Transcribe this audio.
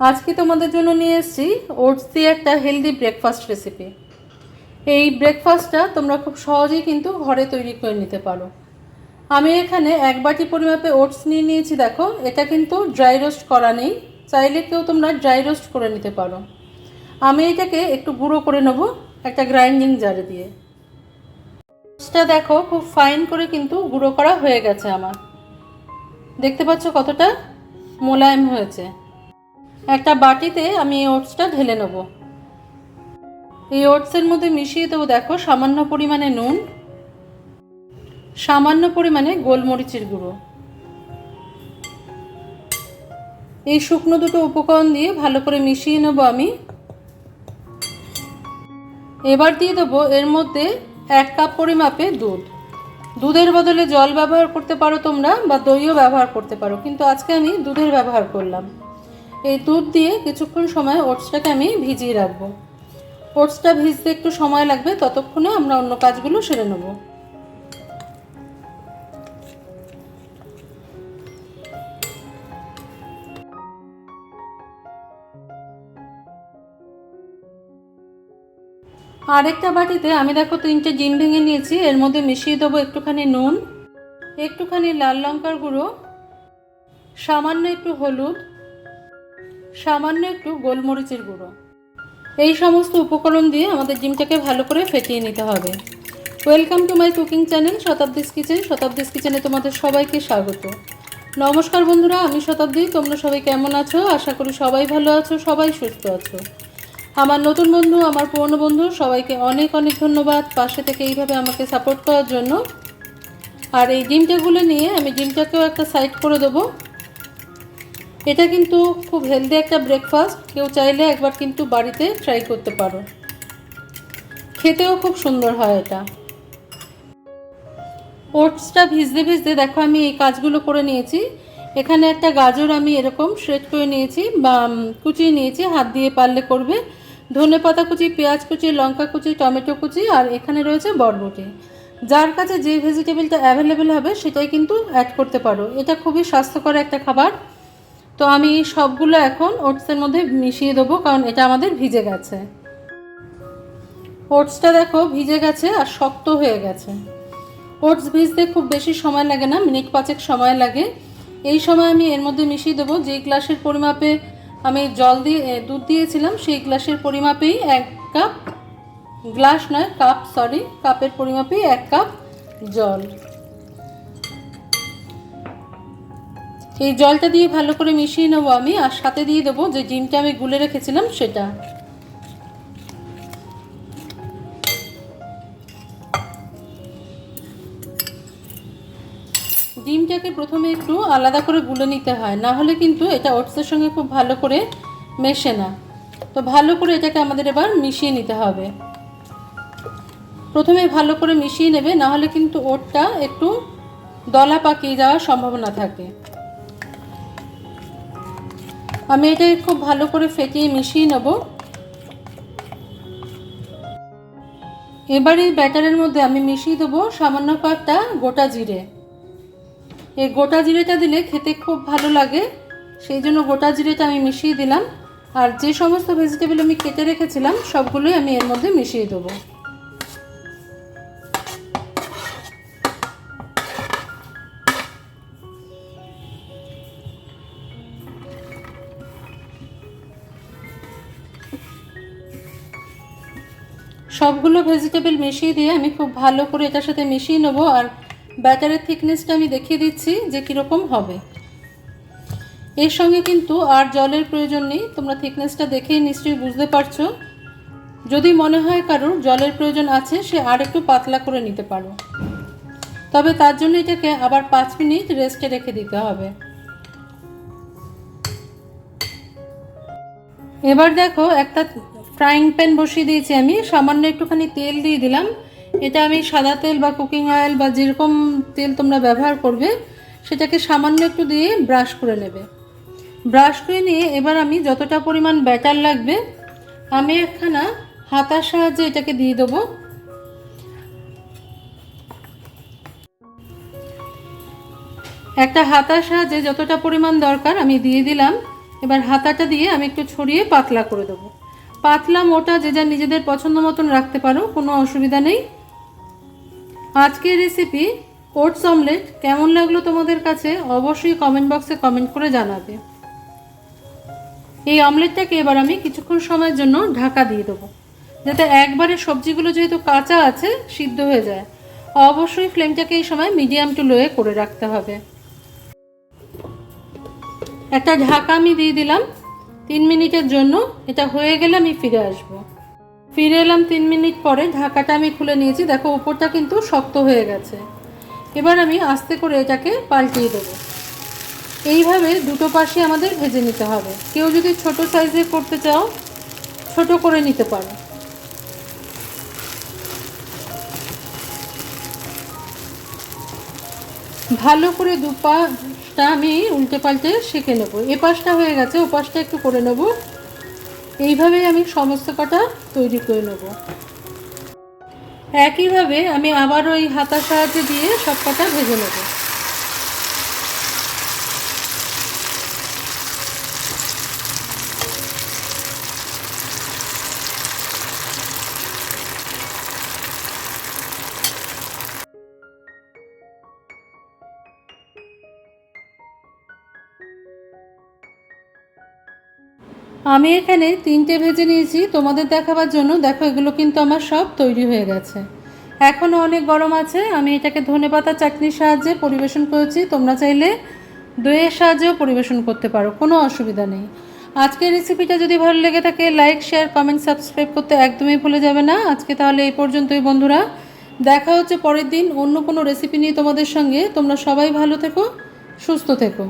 আজকে তোমাদের জন্য নিয়ে এসেছি ওটস দিয়ে একটা হেলদি ব্রেকফাস্ট রেসিপি এই ব্রেকফাস্টটা তোমরা খুব সহজেই কিন্তু ঘরে তৈরি করে নিতে পারো। আমি এখানে এক বাটি পরিমাপে ওটস নিয়ে নিয়েছি, দেখো। এটা কিন্তু ড্রাই রোস্ট করা নেই, চাইলে কেউ তোমরা ড্রাই রোস্ট করে নিতে পারো। আমি এটাকে একটু গুঁড়ো করে নেব একটা গ্রাইন্ডিং জারে দিয়ে। ওটসটা দেখো, খুব ফাইন করে কিন্তু গুঁড়ো করা হয়ে গেছে আমার। দেখতে পাচ্ছ কতটা মোলায়েম হয়েছে। একটা বাটিতে আমি এই ওটসটা ঢেলে নেব। এই ওটসের মধ্যে মিশিয়ে দেবো, দেখো, সামান্য পরিমাণে নুন, সামান্য পরিমাণে গোলমরিচের গুঁড়ো। এই শুকনো দুটো উপকরণ দিয়ে ভালো করে মিশিয়ে নেব আমি। এবার দিয়ে দেবো এর মধ্যে এক কাপ পরিমাপে দুধ। দুধের বদলে জল ব্যবহার করতে পারো তোমরা বা দইও ব্যবহার করতে পারো, কিন্তু আজকে আমি দুধের ব্যবহার করলাম। এই দুধ দিয়ে কিছুক্ষণ সময় ওটসটাকে আমি ভিজিয়ে রাখব। ওটসটা ভিজতে একটু সময় লাগবে, ততক্ষণে আমরা অন্য কাজগুলো সেরে নেব। আরেকটা বাটিতে আমি দেখো তিনটে ডিম ভেঙে নিয়েছি, এর মধ্যে মিশিয়ে দেবো একটুখানি নুন, একটুখানি লাল লঙ্কার গুঁড়ো, সামান্য একটু হলুদ সামান্য একটু গোলমরিচের গুঁড়ো। এই সমস্ত উপকরণ দিয়ে আমাদের ডিমটাকে ভালো করে ফেটিয়ে নিতে হবে। Welcome to my cooking channel Shatabdi's kitchen Shatabdi's কিচেনে তোমাদের সবাইকে স্বাগত। নমস্কার বন্ধুরা, আমি শতাব্দী। তোমরা সবাই কেমন আছো? আশা করি সবাই ভালো আছো, সবাই সুস্থ আছো। আমার নতুন বন্ধু, আমার পুরনো বন্ধু, সবাইকে অনেক অনেক ধন্যবাদ পাশে থেকে এইভাবে আমাকে সাপোর্ট করার জন্য। আর এই ডিমটাগুলো নিয়ে আমি ডিমটাকেও একটা সাইড করে দেবো। এটা কিন্তু খুব হেলদি একটা ব্রেকফাস্ট কেউ চাইলে একবার কিন্তু বাড়িতে ট্রাই করতে পারো। খেতেও খুব সুন্দর হয় এটা। ওটসটা ভিজতে ভিজতে দেখো আমি এই কাজগুলো করে নিয়েছি। এখানে একটা গাজর আমি এরকম শ্রেড করে নিয়েছি বা কুচিয়ে নিয়েছি। হাত দিয়ে পারলে করবে। ধনে পাতা কুচি, পেঁয়াজ কুচি, লঙ্কা কুচি, টমেটো কুচি আর এখানে রয়েছে বরবটি। যার কাছে যে ভেজিটেবলটা অ্যাভেলেবেল হবে সেটাই কিন্তু অ্যাড করতে পারো। এটা খুবই স্বাস্থ্যকর একটা খাবার। তো আমি সবগুলো এখন ওটসের মধ্যে মিশিয়ে দেবো, কারণ এটা আমাদের ভিজে গেছে। ওটসটা দেখো ভিজে গেছে আর শক্ত হয়ে গেছে। ওটস ভিজতে খুব বেশি সময় লাগে না, মিনিট পাঁচেক সময় লাগে। এই সময় আমি এর মধ্যে মিশিয়ে দেবো, যেই গ্লাসের পরিমাপে আমি জল দিয়ে দুধ দিয়েছিলাম, সেই গ্লাসের পরিমাপেই এক কাপ, গ্লাস নয়, কাপ সরি কাপের পরিমাপেই এক কাপ জল। এই জলটা দিয়ে ভালো করে মিশিয়ে নেব আমি, আর সাথে দিয়ে দেবো যে ডিমটা আমি গুলে রেখেছিলাম সেটা। ডিমটাকে প্রথমে একটু আলাদা করে গুলে নিতে হয়, না হলে কিন্তু এটা ওটসের সঙ্গে খুব ভালো করে মেশে না। তো ভালো করে এটাকে আমাদের এবার মিশিয়ে নিতে হবে। প্রথমে ভালো করে মিশিয়ে নেবে, না হলে কিন্তু ওটটা একটু দলা পাকিয়ে যাওয়ার সম্ভাবনা থাকে। আমি এটা খুব ভালো করে ফেটিয়ে মিশিয়ে নেব। এবার এই ব্যাটারের মধ্যে আমি মিশিয়ে দেবো সামান্য কয়েকটা গোটা জিরে। এই গোটা জিরেটা দিলে খেতে খুব ভালো লাগে, সেই জন্য গোটা জিরেটা আমি মিশিয়ে দিলাম। আর যে সমস্ত ভেজিটেবল আমি কেটে রেখেছিলাম, সবগুলোই আমি এর মধ্যে মিশিয়ে দেবো। সবগুলো ভেজিটেবল মিশিয়ে দিয়ে আমি খুব ভালো করে এটার সাথে মিশিয়ে নেব। আর ব্যাটারের থিকনেসটা আমি দেখিয়ে দিচ্ছি যে কীরকম হবে। এর সঙ্গে কিন্তু আর জলের প্রয়োজন নেই। তোমরা থিকনেসটা দেখেই নিশ্চয়ই বুঝতে পারছ। যদি মনে হয় কারোর জলের প্রয়োজন আছে, সে আর একটু পাতলা করে নিতে পারো। তবে তার জন্য এটাকে আবার পাঁচ মিনিট রেস্টে রেখে দিতে হবে। এবার দেখো একটা ফ্রাইং প্যান বসিয়ে দিয়েছি আমি। সামান্য একটুখানি তেল দিয়ে দিলাম। এটা আমি সাদা তেল বা কুকিং অয়েল বা যেরকম তেল তোমরা ব্যবহার করবে, সেটাকে সামান্য একটু দিয়ে ব্রাশ করে নেবে। ব্রাশ করে নিয়ে এবার আমি যতটা পরিমাণ ব্যাটার লাগবে, আমি একখানা হাতার সাহায্যে এটাকে দিয়ে দেবো। একটা হাতার সাহায্যে যতটা পরিমাণ দরকার আমি দিয়ে দিলাম। এবার হাতাটা দিয়ে আমি একটু ছড়িয়ে পাতলা করে দেবো। পাতলা মোটা যে যা নিজেদের পছন্দ মতন রাখতে পারো, কোনো অসুবিধা নেই। আজকের রেসিপি ওটস অমলেট কেমন লাগল তোমাদের কাছে অবশ্যই কমেন্ট বক্সে কমেন্ট করে জানাবে। এই অমলেটটাকে এবার আমি কিছুক্ষণ সময়ের জন্য ঢাকা দিয়ে দেবো, যাতে একবারে সবজিগুলো যেহেতু কাঁচা আছে, সিদ্ধ হয়ে যায়। অবশ্যই ফ্লেমটাকে এই সময় মিডিয়াম টু লোয়ে করে রাখতে হবে। একটা ঢাকা আমি দিয়ে দিলাম। তিন মিনিটের জন্য এটা হয়ে গেলে আমি ফিরে আসব। ফিরে এলাম তিন মিনিট পরে, ঢাকাটা আমি খুলে নিয়েছি। দেখো, উপরটা কিন্তু শক্ত হয়ে গেছে। এবার আমি আস্তে করে এটাকে পাল্টিয়ে দেবো। এইভাবে দুটো পাশে আমাদের ভেজে নিতে হবে। কেউ যদি ছোট সাইজে করতে চাও, ছোট করে নিতে পারো। ভালো করে দু পাশটা আমি উল্টে পাল্টে সেঁকে নেব। এ পাশটা হয়ে গেছে, ও পাশটা একটু করে নেব। এইভাবেই আমি সমস্ত কটা তৈরি করে নেব। একইভাবে আমি আবারও ওই হাতার সাহায্যে দিয়ে সব কটা ভেজে নেব। আমি এখানে তিনটে ভেজে নিয়েছি, তোমাদের দেখাবার জন্য। দেখো, এগুলো কিন্তু আমার সব তৈরি হয়ে গেছে। এখনও অনেক গরম আছে, আমি এটাকে ধনেপাতা চাটনির সাহায্যে পরিবেশন করেছি। তোমরা চাইলে দইয়ের সাহায্যেও পরিবেশন করতে পারো, কোনো অসুবিধা নেই। আজকের রেসিপিটা যদি ভালো লেগে থাকে লাইক শেয়ার কমেন্ট সাবস্ক্রাইব করতে একদমই ভুলে যাবে না। আজকে তাহলে এই পর্যন্তই, বন্ধুরা। দেখা হচ্ছে পরের দিন অন্য কোনো রেসিপি নিয়ে তোমাদের সঙ্গে। তোমরা সবাই ভালো থেকো, সুস্থ থেকো।